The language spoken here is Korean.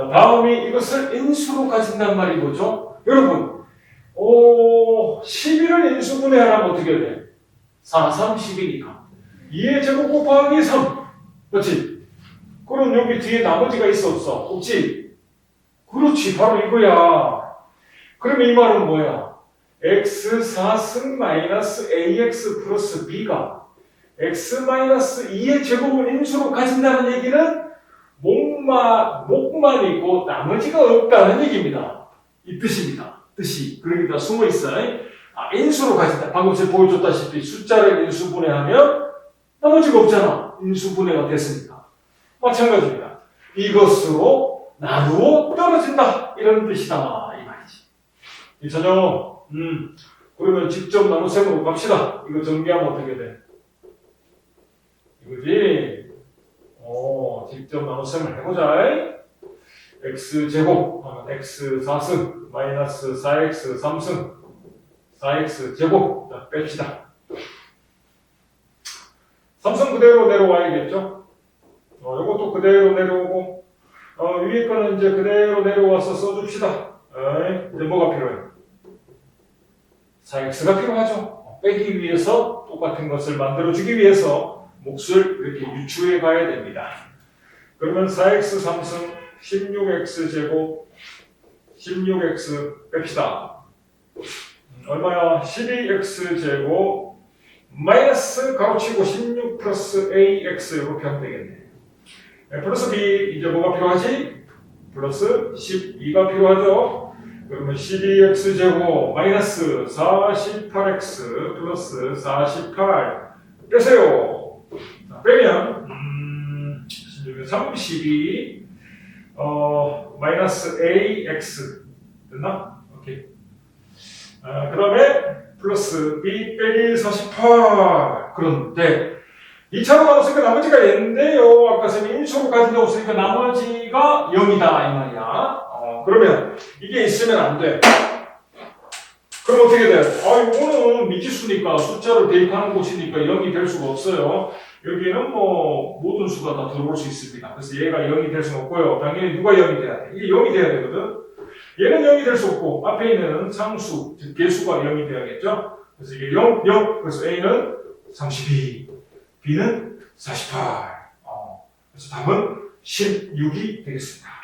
자, 다음이 이것을 인수로 가진단 말이 뭐죠? 여러분, 오, 11을 인수분해하면 어떻게 돼? 4, 3, 10이니까. 2의 제곱 곱하기 3. 그렇지? 그럼 여기 뒤에 나머지가 있어, 없어? 없지? 그렇지, 바로 이거야. 그러면 이 말은 뭐야? x 4승 마이너스 ax 플러스 b가 x 마이너스 2의 제곱을 인수로 가진다는 얘기는 목만, 목만 있고 나머지가 없다는 얘기입니다. 이 뜻입니다. 뜻이. 그러니까 숨어 있어요. 아, 인수로 가진다. 방금 제가 보여줬다시피 숫자를 인수분해하면 나머지가 없잖아. 인수분해가 됐으니까. 마찬가지입니다. 이것으로 나누어 떨어진다. 이런 뜻이다. 이 말이지. 이찬영, 음, 그러면 직접 나눗셈으로 갑시다. 이거 정리하면 어떻게 돼? 이거지? 어, 직접 나눗셈을 해보자. x제곱, 하면 x 4승, 마이너스 4x 3승, 4x 제곱. 자, 뺍시다. 3승 그대로 내려와야겠죠? 어, 요것도 그대로 내려오고, 어, 위에 거는 이제 그대로 내려와서 써줍시다. 에이, 이제 뭐가 필요해? 4x가 필요하죠. 어, 빼기 위해서 똑같은 것을 만들어주기 위해서 몫을 이렇게 유추해 가야 됩니다. 그러면 4x 3승 16x 제곱 16x 뺍시다. 음, 얼마야? 12x 제곱 마이너스 가로치고 16 플러스 ax 이렇게 하면 되겠네. 네, 플러스 b 이제 뭐가 필요하지? 플러스 12가 필요하죠. 그러면 12x 제곱 마이너스 48x 플러스 48 빼세요. 자, 빼면 음, 16에 32 어, 마이너스 ax 됐나? 오케이. 아, 그 다음에 플러스 b 빼기 48 그런데 2차로 나눴으니까 나머지가 얘인데요. 아까 선생님 인수로 가진 게 없으니까 나머지가 0이다 이 말이야. 어, 그러면 이게 있으면 안 돼. 그럼 어떻게 돼? 아, 이거는 미지수니까 숫자를 대입하는 곳이니까 0이 될 수가 없어요. 여기는 뭐 모든 수가 다 들어올 수 있습니다. 그래서 얘가 0이 될 수는 없고요. 당연히 누가 0이 돼야 돼? 이게 0이 돼야 되거든. 얘는 0이 될 수 없고 앞에 있는 상수, 즉 개수가 0이 돼야겠죠. 그래서 이게 0, 0. 그래서 A는 32, B는 48. 어, 그래서 답은 16이 되겠습니다.